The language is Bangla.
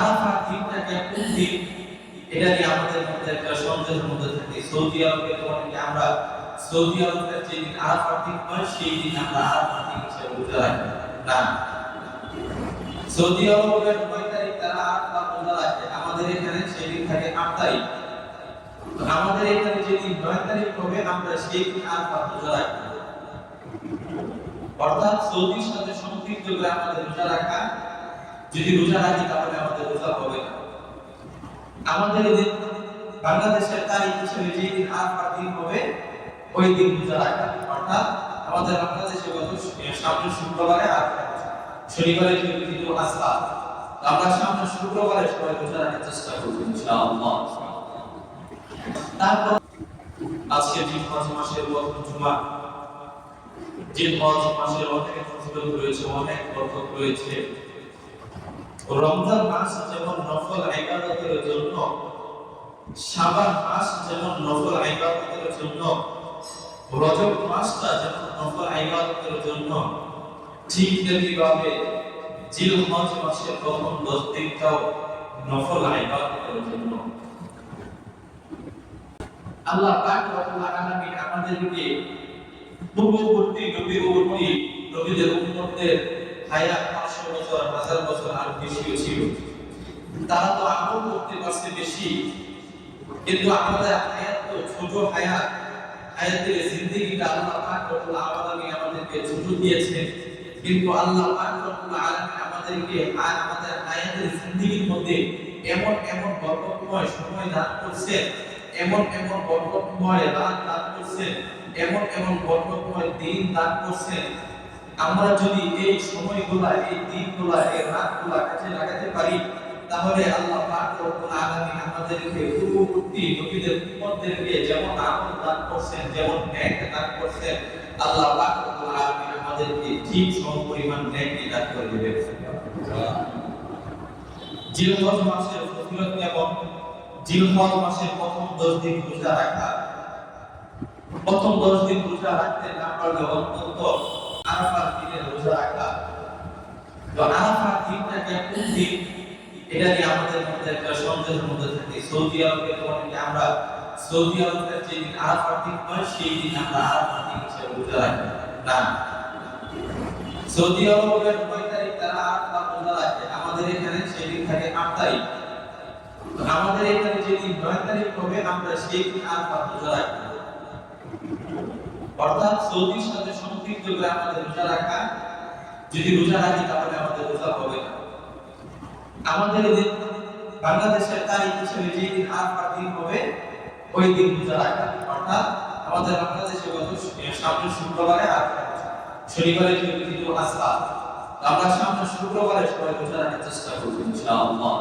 আরাফার দিনটাকে এটা নিয়ে আমাদের মধ্যে একটা সন্দেহের মধ্যে থাকে। সৌদি আরবে তোমাকে আমরা সৌদি আরবের যে দিন আরাফার দিন হয়, সেই দিন আমরা আরাফার দিন হিসেবে রোজা রাখি না সৌদি আরবের নয় তারিখ তারা আরাফা রোজা রাখে আমাদের এখানে সেই দিন থাকে আট তারিখ। আমাদের এখানে যেদিন নয় তারিখ হবে, আমরা সেই দিন আরাফা রোজা রাখি অর্থাৎ সৌদির সাথে সম্পৃক্ত করে আমাদের রোজা রাখা যদি রোজা রাখি, তাহলে আমাদের রোজা হবে না। আমাদের এদিন বাংলাদেশের তারিখ হিসেবে যে দিন আরাফার দিন হবে, ওই দিন রোজা রাখা। অর্থাৎ আমাদের বাংলাদেশে গত সামনে শুক্রবারে আরাফা শনিবারে ঈদুল আজহা আমরা সামনে শুক্রবারে সবাই রোজা রাখার চেষ্টা করব, ইনশাআল্লাহ। তারপর আজকে যে জিলহজ মাসের প্রথম জুমা, যে জিলহজ মাসের অনেক ফজিলত রয়েছে, অনেক বরকত রয়েছে। রমজান মাস যেমন নফল ইবাদতের জন্য, শাবান মাস যেমন নফল ইবাদতের জন্য, রজব মাসটা যেমন নফল ইবাদতের জন্য, ঠিক তেমনিভাবে জিলহজ মাসের প্রথম দশ দিনটাও নফল ইবাদতের জন্য। আল্লাহ পাক রব্বুল আলামিন আমাদেরকে পূর্ববর্তী নবীবর্তী নবীদের উম্মতদের হায়াত 500 বছর হাজার বেশিও ছিল। তারা তো আমল করতে পারছে বেশি। কিন্তু আমাদের হায়াত তো ছোট হায়াত। হায়াতের জিন্দেগিটা আল্লাহ পাক রব্বুল আমাদেরকে ছোট দিয়েছে। কিন্তু আল্লাহ পাক রব্বুল আমাদেরকে আর আমাদের হায়াতের জিন্দেগির মধ্যে এমন এমন বরকতময় সময় দান করছে, এমন এমন বরকতময় রাত দান করছে, এমন এমন বরকতময় দিন দান করছে আমরা যদি এই সময়গুলা, এই দিনগুলা, এই রাতগুলা কাজে লাগাতে পারি, তাহলে আল্লাহ পাক রব্বুল আলামিন আমাদেরকে পূর্ববর্তী নবীদের উম্মতদেরকে যেমন আমল দান করছেন, যেমন ন্যায় দান করছেন, আল্লাহ পাক রব্বুল আলামিন আমাদেরকে ঠিক সমপরিমাণ ন্যায় দান করে দেবেন। জিলহজ মাসের ফজিলত এবং জিলহজ মাসের প্রথম 10 দিন রোজা রাখা। প্রথম 10 দিন রোজা রাখতে না পারলে অন্তত আরাফার দিনে রোজা রাখা। তো আরাফার দিনটাকে কোন দিন, এটা নিয়ে আমাদের মধ্যে একটা সন্দেহের মধ্যে থাকে। সৌদি আরবে তোমাকে আমরা, সৌদি আরবের যে দিন আরাফার দিন হয়, সেই দিন আমরা আরাফার দিন হিসেবে রোজা রাখি। না। সৌদি আরবের নয় তারিখ তারা আরাফা রোজা রাখে? আমাদের এখানে সেই দিন থাকে আট তারিখ। আমাদের এখানে যেদিন নয় তারিখ হবে, আমরা সেই দিন আরাফা রোজা রাখি। অর্থাৎ সৌদির সাথে সম্পৃক্ত করে আমাদের রোজা রাখা, যদি রোজা রাখি তাহলে আমাদের রোজা হবে না। আমাদের এদিন বাংলাদেশের তারিখ হিসেবে যে দিন আরাফার দিন হবে, ওই দিন রোজা রাখা। অর্থাৎ আমাদের বাংলাদেশে গত সামনে শুক্রবারে আরাফা শনিবারে যেহেতু ঈদুল আজহা তো আমরা সামনে শুক্রবারে সবাই রোজা রাখার চেষ্টা করব, ইনশাআল্লাহ।